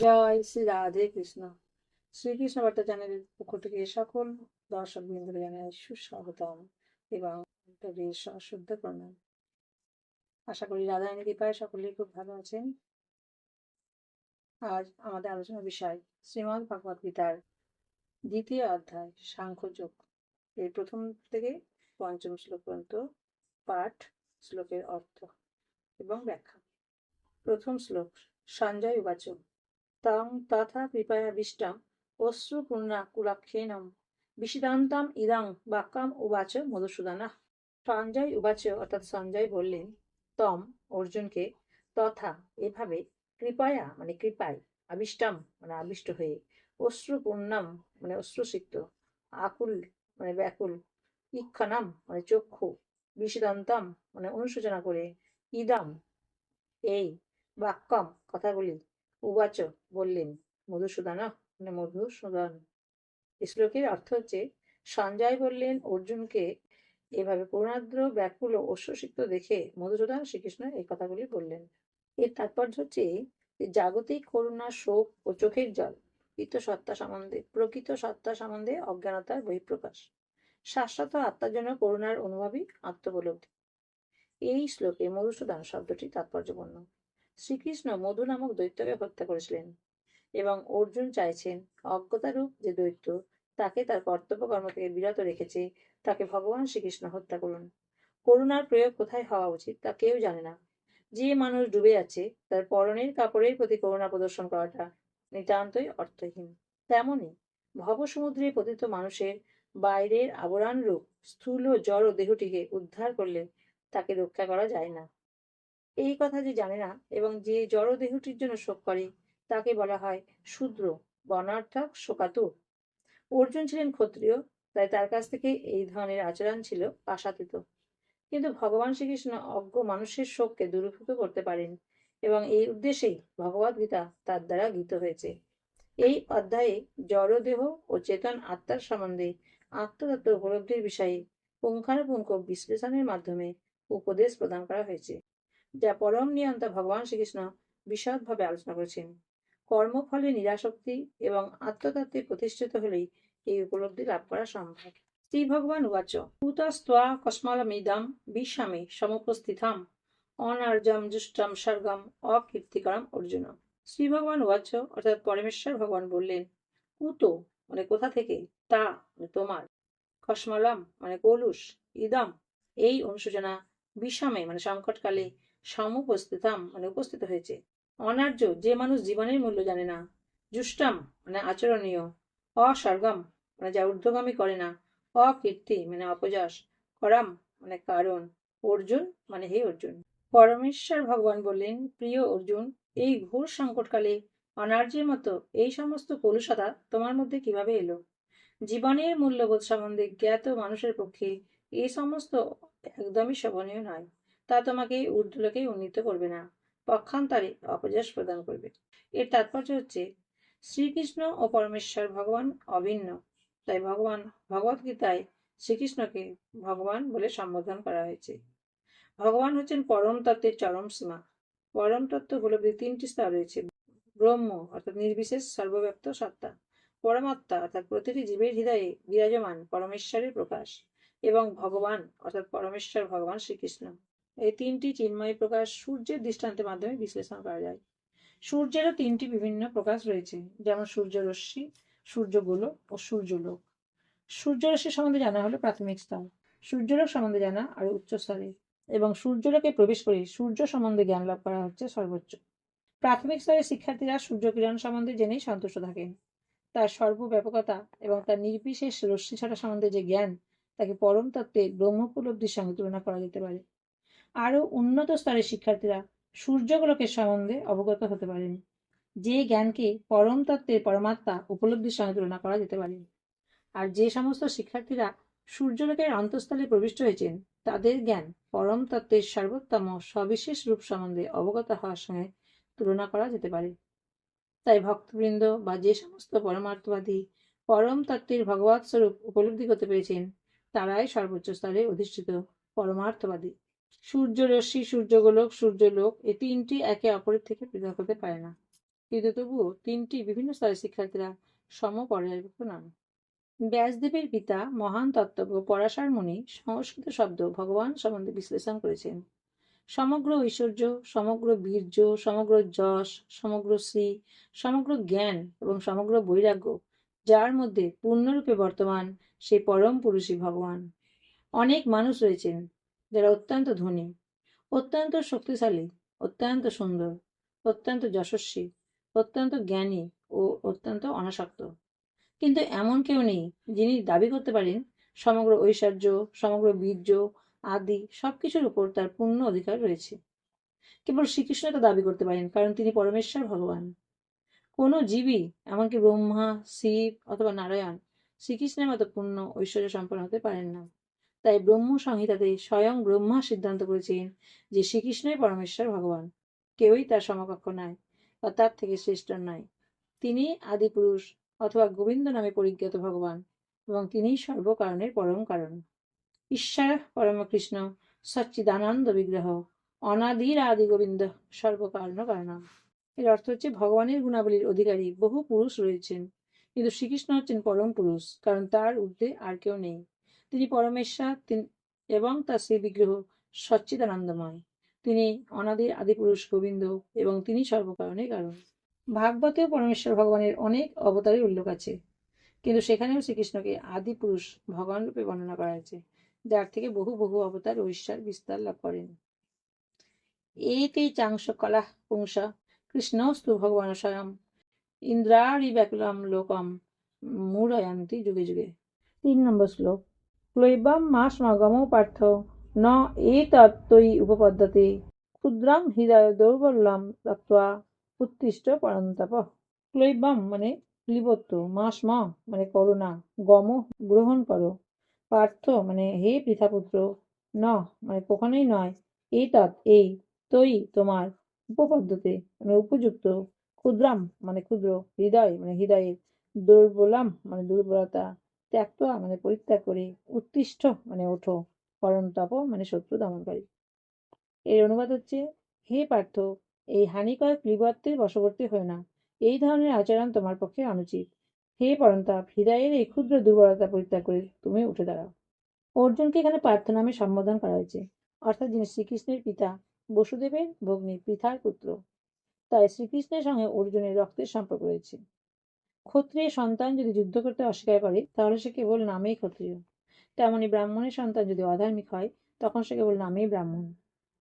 জয় শ্রী রাধে কৃষ্ণ শ্রীকৃষ্ণ বার্তা চ্যানেলের পক্ষ থেকে সকল দর্শক বৃন্দকে জানাই সুস্বাগতম এবং সশুদ্ধ প্রণাম। আশা করি রাধারানী কৃপায় সকলেই খুব ভালো আছেন। আজ আমাদের আলোচনার বিষয় শ্রীমদ্ ভগবত গীতার দ্বিতীয় অধ্যায় সাংখ্যযোগ এর প্রথম থেকে পঞ্চম শ্লোক পর্যন্ত পাঠ, শ্লোকের অর্থ এবং ব্যাখ্যা। প্রথম শ্লোক, সঞ্জয় উবাচ তাং তথা কৃপয়াবিষ্টম অশ্রুপূর্ণা কুলাক্ষেনম বিশিদান্তাম ইদাং বাক্যাম উবাচ মধুসূদনা। সঞ্জয় উবাচ অর্থাৎ সঞ্জয় বললেন, তম অর্জুনকে তথা এভাবে কৃপায়া মানে কৃপায় আবিষ্টম মানে আবিষ্ট হয়ে অশ্রুপূর্ণম মানে অশ্রুসিক্ত, আকুল মানে ব্যাকুল ইক্ষণাম মানে চক্ষু, বিশিদান্তাম মানে অনুশোচনা করে, ইদাম এই বাক্যম কথাগুলি উবাচ বললেন, মধুসূদনা মানে মধুসূদন। শ্লোকের অর্থ হচ্ছে, সঞ্জয় বললেন, অর্জুনকে এভাবে করুণাদ্র ব্যাকুল অশ্বসিক্ত দেখে মধুসূদন শ্রীকৃষ্ণ এই কথাগুলি বললেন। এর তাৎপর্য হচ্ছে জাগতিক করুণা, শোক ও চোখের জল প্রকৃত সত্তা সম্বন্ধে, প্রকৃত সত্তা সম্বন্ধে অজ্ঞানতার বহিঃপ্রকাশ, শাশ্বত আত্মার জন্য করুণার অনুভবই আত্মোপলব্ধি এই শ্লোকে মধুসূদন শব্দটি তাৎপর্যপূর্ণ। শ্রীকৃষ্ণ মধু নামক দৈত্যকে হত্যা করেছিলেন এবং অর্জুন চাইছেন অজ্ঞতারূপ যে দৈত্য তাকে তার কর্তব্য কর্ম থেকে বিরত রেখেছে, তাকে ভগবান শ্রীকৃষ্ণ হত্যা করুন। করুণার প্রয়োগ কোথায় হওয়া উচিত তা কেউ জানে না। যে মানুষ ডুবে আছে তার পরনের কাপড়ের প্রতি করুণা প্রদর্শন করাটা নিতান্তই অর্থহীন। তেমনি ভবসমুদ্রে পতিত মানুষের বাইরের আবরণ রূপ স্থূল জড় দেহটিকে উদ্ধার করলে তাকে রক্ষা করা যায় না। এই কথা যে জানে না এবং যে জড় দেহটির জন্য শোক করে, তাকে বলা হয় শূদ্র বর্ণার্থক শোকাতুর। অর্জুন ছিলেন ক্ষত্রিয়, তাই তার কাছ থেকে এই ধরনের আচরণ ছিল আশাতীত কিন্তু ভগবান শ্রীকৃষ্ণ অজ্ঞ মানুষের শোককে দূরীভূত করতে পারেন এবং এই উদ্দেশ্যেই ভগবদ গীতা তার দ্বারা গীত হয়েছে। এই অধ্যায়ে জড়দেহ ও চেতন আত্মার সম্বন্ধে আত্মতত্ত্ব উপলব্ধির বিষয়ে পুঙ্খানুপুঙ্খ বিশ্লেষণের মাধ্যমে উপদেশ প্রদান করা হয়েছে। যা পরম নিয়ন্তা ভগবান শ্রীকৃষ্ণ বিশদভাবে আলোচনা করেছেন। কর্মফলে নিরাসক্তি এবং আত্মতত্ত্বে প্রতিষ্ঠিত হলেই এই উপলব্ধি লাভ করা সম্ভব। শ্রী ভগবান উবাচ কুতস্ত্বা কস্মালমিদম বিশ্বামে সমুপস্থিতাম অনার্জম জুষ্টম স্বর্গম অকীর্তিকরম অর্জুন। শ্রী ভগবান উবাচ, অর্থাৎ পরমেশ্বর ভগবান বললেন কুতো মানে কোথা থেকে? তা মানে তোমার। কসমলম মানে কলুষ, ইদম, এই অনুশোচনা বিষমে মানে সংকটকালে সমুপস্থিতাম মানে উপস্থিত হয়েছে। অনার্য, যে মানুষ জীবনের মূল্য জানে না, জুষ্টাম মানে আচরণীয় অস্বর্গম মানে যা ঊর্ধ্বগামী করে না, অকীর্তি মানে অপযশ, করাম মানে কারণ, অর্জুন মানে হে অর্জুন। পরমেশ্বর ভগবান বললেন, প্রিয় অর্জুন, এই ঘোর সংকটকালে অনার্যের মতো এই সমস্ত কলুষতা তোমার মধ্যে কীভাবে এলো? জীবনের মূল্যবোধ সম্বন্ধে জ্ঞাত মানুষের পক্ষে এই সমস্ত একদমই শোভনীয় নয়। তা তোমাকে ঊর্ধ্বলোকে উন্নীত করবে না। পক্ষান্তরে অপযশ প্রদান করবে। এর তাৎপর্য হচ্ছে, শ্রীকৃষ্ণ ও পরমেশ্বর ভগবান অভিন্ন। তাই ভগবান, ভগবত গীতায় শ্রীকৃষ্ণকে ভগবান বলে সম্বোধন করা হয়েছে। ভগবান হচ্ছেন পরম তত্ত্বের চরম সীমা। পরম তত্ত্ব উপলব্ধি তিনটি স্তর রয়েছে। ব্রহ্ম, অর্থাৎ নির্বিশেষ সর্বব্যাপ্ত সত্তা। পরমাত্মা, অর্থাৎ প্রতিটি জীবের হৃদয়ে বিরাজমান পরমেশ্বরের প্রকাশ। এবং ভগবান, অর্থাৎ পরমেশ্বর ভগবান শ্রীকৃষ্ণ। এই তিনটি চিন্ময় প্রকাশ সূর্যের দৃষ্টান্তের মাধ্যমে বিশ্লেষণ করা যায়। সূর্যেরও তিনটি বিভিন্ন প্রকাশ রয়েছে, যেমন সূর্য রশ্মি সূর্যগোলক ও সূর্যলোক। সূর্যরশ্মি সম্বন্ধে জানা হলো প্রাথমিক স্তর, সূর্যলোক সম্বন্ধে জানা আরও উচ্চ স্তরে, এবং সূর্যলোকে প্রবেশ করে সূর্য সম্বন্ধে জ্ঞান লাভ করা হচ্ছে সর্বোচ্চ। প্রাথমিক স্তরে শিক্ষার্থীরা সূর্যকিরণ সম্বন্ধে জেনেই সন্তুষ্ট থাকেন। তার সর্বব্যাপকতা এবং তার নির্বিশেষ রশ্মি ছটা সম্বন্ধে যে জ্ঞান, তাকে পরম তত্ত্বে ব্রহ্মোপলব্ধির সঙ্গে তুলনা করা যেতে পারে। আরও উন্নত স্তরের শিক্ষার্থীরা সূর্যগোলকের সম্বন্ধে অবগত হতে পারেন, যে জ্ঞানকে পরম তত্ত্বের পরমাত্মা উপলব্ধির সঙ্গে তুলনা করা যেতে পারে আর যে সমস্ত শিক্ষার্থীরা সূর্যলোকের অন্তঃস্থলে প্রবিষ্ট হয়েছেন, তাদের জ্ঞান পরম তত্ত্বের সর্বোত্তম সবিশেষ রূপ সম্বন্ধে অবগত হওয়ার সঙ্গে তুলনা করা যেতে পারে। তাই ভক্তবৃন্দ বা যে সমস্ত পরমার্থবাদী পরম তত্ত্বের ভগবৎ স্বরূপ উপলব্ধি করতে পেরেছেন, তারাই সর্বোচ্চ স্তরে অধিষ্ঠিত পরমার্থবাদী। সূর্য রশ্মি সূর্যগোলক, সূর্যলোক, এই তিনটি একে অপরের থেকে পৃথক হতে পারে না। কিন্তু তবুও তিনটি বিভিন্ন স্তরের শিক্ষার্থীরা সম পর্যায়ভুক্ত নন। ব্যাসদেবের পিতা, মহান তত্ত্বজ্ঞ পরাশর মুনি সংস্কৃত শব্দ ভগবান সম্বন্ধে বিশ্লেষণ করেছেন। সমগ্র ঐশ্বর্য, সমগ্র বীর্য, সমগ্র যশ, সমগ্র শ্রী, সমগ্র জ্ঞান এবং সমগ্র বৈরাগ্য, যার মধ্যে পূর্ণরূপে বর্তমান সেই পরম পুরুষই ভগবান। অনেক মানুষ রয়েছেন যারা অত্যন্ত ধনী, অত্যন্ত শক্তিশালী, অত্যন্ত সুন্দর, অত্যন্ত যশস্বী, অত্যন্ত জ্ঞানী ও অত্যন্ত অনাসক্ত। কিন্তু এমন কেউ নেই যিনি দাবি করতে পারেন সমগ্র ঐশ্বর্য, সমগ্র বীর্য, আদি সবকিছুর উপর তার পূর্ণ অধিকার রয়েছে। কেবল শ্রীকৃষ্ণ তা দাবি করতে পারেন, কারণ তিনি পরমেশ্বর, ভগবান। কোনো জীবই, এমনকি ব্রহ্মা, শিব অথবা নারায়ণ শ্রীকৃষ্ণের মতো পূর্ণ ঐশ্বর্য সম্পন্ন হতে পারেন না। তাই ব্রহ্ম সংহিতাতে স্বয়ং ব্রহ্মা সিদ্ধান্ত করেছেন যে শ্রীকৃষ্ণই পরমেশ্বর ভগবান। কেউই তার সমকক্ষ নয় বা তার থেকে শ্রেষ্ঠ নয়। তিনি আদিপুরুষ অথবা গোবিন্দ নামে পরিজ্ঞাত ভগবান এবং তিনিই সর্বকারণের পরম কারণ। ঈশ্বর পরম পরমকৃষ্ণ সচ্চিদানন্দ বিগ্রহ অনাদির আদি গোবিন্দ সর্বকারণ কারণম। এর অর্থ হচ্ছে ভগবানের গুণাবলীর অধিকারী বহু পুরুষ রয়েছেন। কিন্তু শ্রীকৃষ্ণ হচ্ছেন পরম পুরুষ, কারণ তার ঊর্ধ্বে আর কেউ নেই। তিনি পরমেশ্বর এবং তার সেই বিগ্রহ সচ্চিদানন্দময়। তিনি অনাদির আদিপুরুষ গোবিন্দ এবং তিনি সর্বকারণের কারণ। ভাগবতেও পরমেশ্বর ভগবানের অনেক অবতারের উল্লেখ আছে। কিন্তু সেখানেও শ্রীকৃষ্ণকে আদি পুরুষ ভগবান রূপে বর্ণনা করা হয়েছে, যার থেকে বহু বহু অবতার ঐশ্বর বিস্তার লাভ করেন। এতেই চাংশ কলা পুংস কৃষ্ণস্তু ভগবান স্বয়ং ইন্দ্রাড়ি ব্যাকুলম লোকম মূঢ়য়ন্তি যুগে যুগে। তিন নম্বর শ্লোক। ক্লৈবম মাস মগম পার্থ। ন এতত্তই উপপদ্যতে। ক্ষুদ্রাং হৃদয় দৌর্বল্যম তত্ত্বা উত্তিষ্ট পরন্তপ। ক্লৈবম মানে ক্লিবত্ব মাস ম মানে করুণা। গম গ্রহণ করো। পার্থ মানে হে পৃথাপুত্র। ন মানে কখনোই নয়। এই তৎ এই তৈ তোমার উপপদ্ধতি মানে উপযুক্ত। ক্ষুদ্রাম মানে ক্ষুদ্র। হৃদয় মানে হৃদয়ে দুর্বলাম মানে দুর্বলতা। ত্যাক্তা মানে পরিত্যাগ করে উত্তিষ্ঠ মানে ওঠো পরন্তপ মানে শত্রু দমনকারী। এর অনুবাদ হচ্ছে, হে পার্থ, এই হানিকর ক্লিবত্বের বশবর্তী হয় না। এই ধরনের আচরণ তোমার পক্ষে অনুচিত। হে পরন্তাপ হৃদয়ের এই ক্ষুদ্র দুর্বলতা পরিত্যাগ করে তুমি উঠে দাঁড়াও। অর্জুনকে এখানে পার্থ নামে সম্বোধন করা হয়েছে। অর্থাৎ যিনি শ্রীকৃষ্ণের পিতা, বসুদেবের ভগ্নী, পৃথার পুত্র। তাই শ্রীকৃষ্ণের সঙ্গে অর্জুনের রক্তের সম্পর্ক রয়েছে। ক্ষত্রিয় সন্তান যদি যুদ্ধ করতে অস্বীকার করে, তাহলে সে কেবল নামেই ক্ষত্রিয়। তেমনি ব্রাহ্মণের সন্তান যদি অধার্মিক হয়, তখন সে কেবল নামেই ব্রাহ্মণ।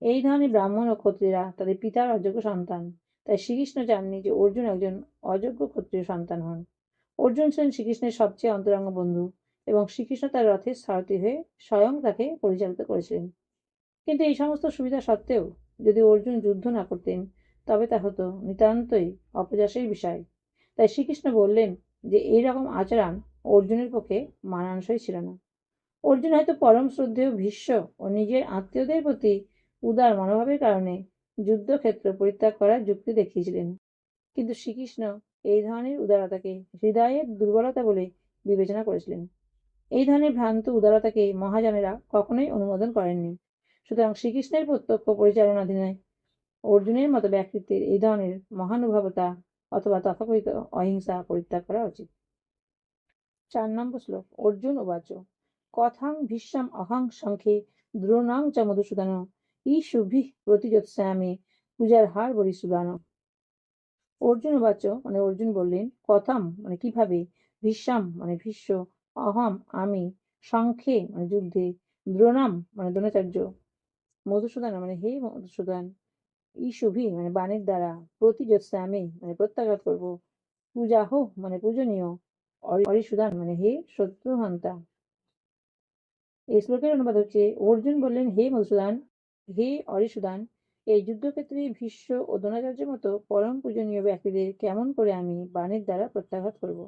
এই ধরনের ব্রাহ্মণ ও ক্ষত্রিয়রা তাদের পিতার অযোগ্য সন্তান। তাই শ্রীকৃষ্ণ চাননি যে অর্জুন একজন অযোগ্য ক্ষত্রিয় সন্তান হন। অর্জুন ছিলেন শ্রীকৃষ্ণের সবচেয়ে অন্তরঙ্গ বন্ধু এবং শ্রীকৃষ্ণ তার রথের সারথি হয়ে স্বয়ং তাকে পরিচালিত করেছিলেন। কিন্তু এই সমস্ত সুবিধা সত্ত্বেও যদি অর্জুন যুদ্ধ না করতেন, তবে তা হতো নিতান্তই অপযশের বিষয়। তাই শ্রীকৃষ্ণ বললেন যে এই রকম আচরণ অর্জুনের পক্ষে মানানসই ছিল না। অর্জুন হয়তো পরম শ্রদ্ধেয় ভীষ্ম ও নিজের আত্মীয়দের প্রতি উদার মনোভাবের কারণে যুদ্ধক্ষেত্র পরিত্যাগ করার যুক্তি দেখিয়েছিলেন। কিন্তু শ্রীকৃষ্ণ এই ধরনের উদারতাকে হৃদয়ের দুর্বলতা বলে বিবেচনা করেছিলেন। এই ধরনের ভ্রান্ত উদারতাকে মহাজনেরা কখনোই অনুমোদন করেননি। সুতরাং শ্রীকৃষ্ণের প্রত্যক্ষ পরিচালনাধীনে অর্জুনের মতো ব্যক্তিত্বের এই ধরনের মহানুভবতা অথবা তথাকথিত অহিংসা পরিত্যাগ করা উচিত। চার নম্বর শ্লোক, অর্জুন উবাচ। কথাং ভীষ্মাম অহং সংখ্যে দ্রোণাং চ মধুসূদন। ই শুভি প্রতিযোৎসামে পূজার হার বলি সুদান। অর্জুন উবাচ মানে অর্জুন বললেন, কথাম মানে কীভাবে? ভীষ্মাম মানে ভীষ্ম অহম, আমি। সংখ্যে মানে যুদ্ধে। দ্রোণাম মানে দ্রোণাচার্য। মধুসূদন মানে হে মধুসূদন। ইসুভি মানে বাণীর দ্বারা প্রতিযোৎসে আমি মানে প্রত্যাঘাত করব। পূজা হো মানে পূজনীয়। অরিসুদান মানে হে শত্রুহন্তা। এই শ্লোকের অনুবাদ হচ্ছে, অর্জুন বললেন, হে মধুসূদন, হে অরিসুদান এই যুদ্ধক্ষেত্রে ভীষ্ম ও দ্রোণাচার্যের মতো পরম পূজনীয় ব্যক্তিদের কেমন করে আমি বাণীর দ্বারা প্রত্যাঘাত করব?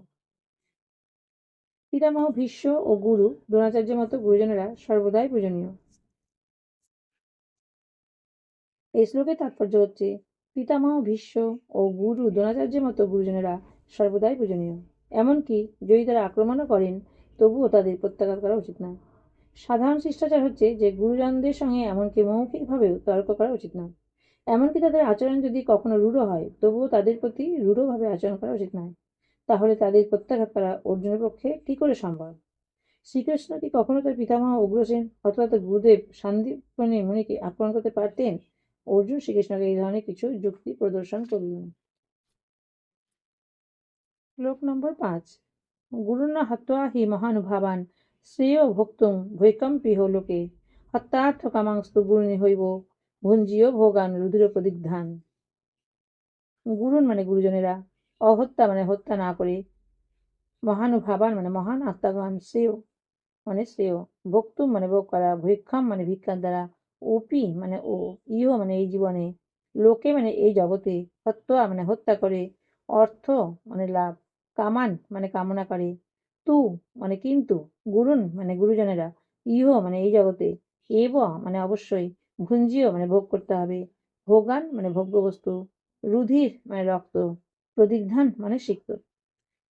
পিতামহ, ভীষ্ম ও গুরু, দ্রোণাচার্যের মতো গুরুজনেরা সর্বদাই পূজনীয়। এই শ্লোকের তাৎপর্য হচ্ছে, পিতামহ, ভীষ্ম ও গুরু দ্রোণাচার্যের মতো গুরুজনেরা সর্বদাই পূজনীয়। এমনকি যদি তারা আক্রমণও করেন, তবুও তাদের প্রত্যাঘাত করা উচিত নয় সাধারণ শিষ্টাচার হচ্ছে যে, গুরুজনদের সঙ্গে এমনকি মৌখিকভাবেও তর্ক করা উচিত নয় এমনকি তাদের আচরণ যদি কখনো রূঢ় হয়, তবুও তাদের প্রতি রূঢ়ভাবে আচরণ করা উচিত নয়। তাহলে তাদের প্রত্যাঘাত করা অর্জুনের পক্ষে কি করে সম্ভব? শ্রীকৃষ্ণ কি কখনো তার পিতামহ, উগ্রসেন অথবা তার গুরুদেব সন্দীপনী মুনিকে আক্রমণ করতে পারতেন? অর্জুন শ্রীকৃষ্ণকে এই ধরনের কিছু যুক্তি প্রদর্শন করলেন। শ্লোক নম্বর পাঁচ। গুরুনা হত্বা হি মহানুভাবান, শ্রেয় ভক্তুং ভৈকম্পিহ লোকে হত্যার্থ কামাংস্তু গুরুনি হইব ভুঞ্জিও ভোগান রুধির প্রদিগ্ধান। গুরুন মানে গুরুজনেরা, অহত্যা মানে হত্যা না করে, মহানুভাবান মানে মহান আত্মাবান শ্রেয় মানে শ্রেয়, ভক্তুম মানে ভোগ করা ভৈক্ষম মানে ভিক্ষার দ্বারা ওপি মানে ও, ইহ মানে এই জীবনে, লোকে মানে এই জগতে হত্যা মানে হত্যা করে, অর্থ মানে লাভ, কামান মানে কামনা করে, তু মানে কিন্তু, গুরুন মানে গুরুজনেরা, ইহ মানে এই জগতে, এব মানে অবশ্যই, ভুঞ্জিও মানে ভোগ করতে হবে, ভোগান মানে ভোগ্যবস্তু, রুধির মানে রক্ত, প্রদিগ্ধান মানে সিক্ত।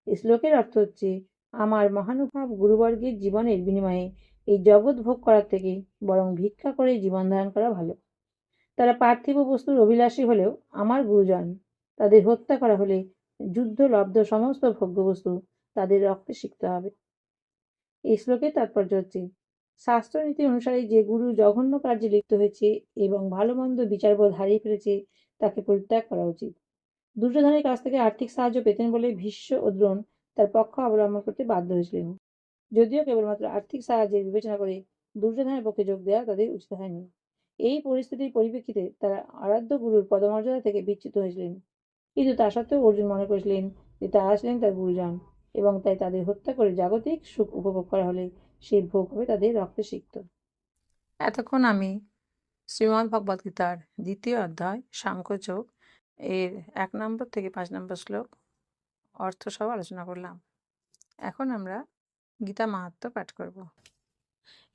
শ্লোকের অর্থ হচ্ছে, আমার মহানুভাব গুরুবর্গের জীবনের বিনিময়ে এই জগৎ ভোগ করার থেকে বরং ভিক্ষা করে জীবন ধারণ করা ভালো। তারা পার্থিব বস্তুর অভিলাষী হলেও আমার গুরুজন তাদের হত্যা করা হলে যুদ্ধ, লব্ধ সমস্ত ভোগ্যবস্তু তাদের রক্তে শিখতে হবে। এই শ্লোকের তাৎপর্য হচ্ছে, শাস্ত্রনীতি অনুসারে যে গুরু জঘন্য কার্যে লিপ্ত হয়েছে এবং ভালো মন্দ বিচারবোধ হারিয়ে ফেলেছে, তাকে পরিত্যাগ করা উচিত। দুর্যোধনের কাছ থেকে আর্থিক সাহায্য পেতেন বলে ভীষ্ম ও দ্রোণ তার পক্ষ অবলম্বন করতে বাধ্য হয়েছিলেন। যদিও কেবলমাত্র আর্থিক সাহায্যের বিবেচনা করে দুর্যোধনের পক্ষে যোগ দেওয়া তাদের উচিত হয়নি। এই পরিস্থিতির পরিপ্রেক্ষিতে তারা আরাধ্য গুরুর পদমর্যাদা থেকে বিচ্যুত হয়েছিলেন। কিন্তু তা সত্ত্বেও অর্জুন মনে করেছিলেন যে তারা ছিলেন তার গুরুজন এবং তাই তাদের হত্যা করে জাগতিক সুখ উপভোগ করা হলে সেই ভোগ হবে তাদের রক্তে সিক্ত। এতক্ষণ আমি শ্রীমদ্ ভগবদ গীতার দ্বিতীয় অধ্যায় সাংখ্যযোগ এর এক নম্বর থেকে পাঁচ নম্বর শ্লোক অর্থ সহ আলোচনা করলাম। এখন আমরা গীতা মাহাত্ম পাঠ করব।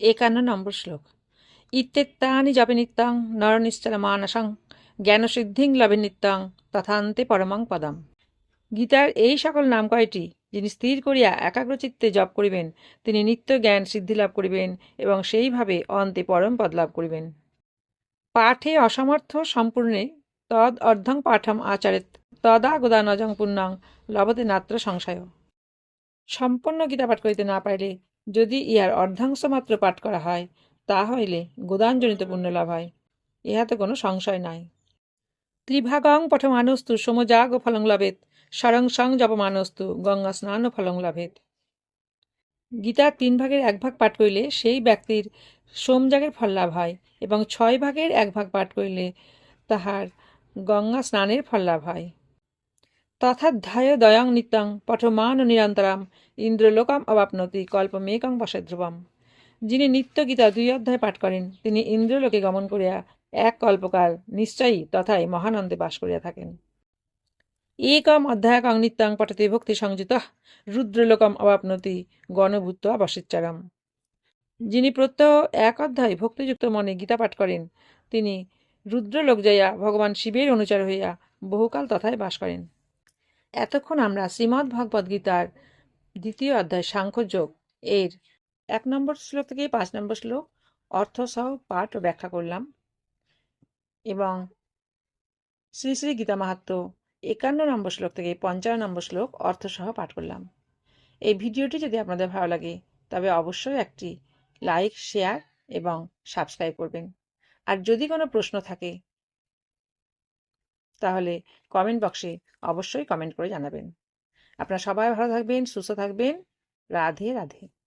একান্ন নম্বর শ্লোক। ইত্যেত্তানি জপে নিত্যং নর নিশ্চল মানসং জ্ঞানসিদ্ধিং লবে নিত্যং তথান্তে পরমাং পদম। গীতার এই সকল নাম কয়টি যিনি স্থির করিয়া একাগ্রচিত্তে জপ করিবেন, তিনি নিত্য জ্ঞান সিদ্ধি লাভ করিবেন এবং সেইভাবে অন্তে পরম পদ লাভ করিবেন। পাঠে অসমর্থ সম্পূর্ণে তদ অর্ধং পাঠম আচারেত তদা গোদানজং পুণ্যং লবতে নাত্র সংশয়। সম্পূর্ণ গীতা পাঠ করিতে না পারিলে যদি ইহার অর্ধাংশ মাত্র পাঠ করা হয় তা হইলে গোদানজনিত পুণ্য লাভ হয়। ইহাতে কোনো সংশয় নাই। ত্রিভাগং পঠমানস্তু সমজাগ ও ফলং লভেত, সরং সং জপমানস্তু গঙ্গা স্নান ও ফলং লভেত। গীতার তিন ভাগের এক ভাগ পাঠ করিলে সেই ব্যক্তির সোমজাগের ফল লাভ হয় এবং ছয় ভাগের এক ভাগ পাঠ করিলে তাহার গঙ্গা স্নানের ফল লাভ হয়। তথাধ্যায় দয়ং নিত্যং পঠমান নিরন্তরাম ইন্দ্রলোকাম অবাপনতি কল্পমেকং বসে ধ্রুবম যিনি নিত্য গীতা দুই অধ্যায় পাঠ করেন, তিনি ইন্দ্রলোকে গমন করিয়া এক কল্পকাল নিশ্চয়ই তথায় মহানন্দে বাস করিয়া থাকেন। একম অধ্যায়কং নিত্যং পঠতে ভক্তি সংযুত রুদ্রলোকম অবাপনতি গণভূত বসিচ্চারম যিনি প্রত্যহ এক অধ্যায় ভক্তিযুক্ত মনে গীতা পাঠ করেন, তিনি রুদ্রলোক যাইয়া ভগবান শিবের অনুচার হইয়া বহুকাল তথায় বাস করেন। এতক্ষণ আমরা শ্রীমদ্ ভগবদ গীতার দ্বিতীয় অধ্যায় সাংখ্যযোগ এর এক নম্বর শ্লোক থেকে পাঁচ নম্বর শ্লোক অর্থসহ পাঠ ও ব্যাখ্যা করলাম। এবং শ্রী শ্রী গীতা মাহাত্ম একান্ন নম্বর শ্লোক থেকে পঞ্চান্ন নম্বর শ্লোক অর্থসহ পাঠ করলাম। এই ভিডিওটি যদি আপনাদের ভালো লাগে, তবে অবশ্যই একটি লাইক, শেয়ার এবং সাবস্ক্রাইব করবেন। আর যদি কোনো প্রশ্ন থাকে তাহলে কমেন্ট বক্সে অবশ্যই কমেন্ট করে জানাবেন। আপনারা সবাই ভালো থাকবেন, সুস্থ থাকবেন। রাধে রাধে।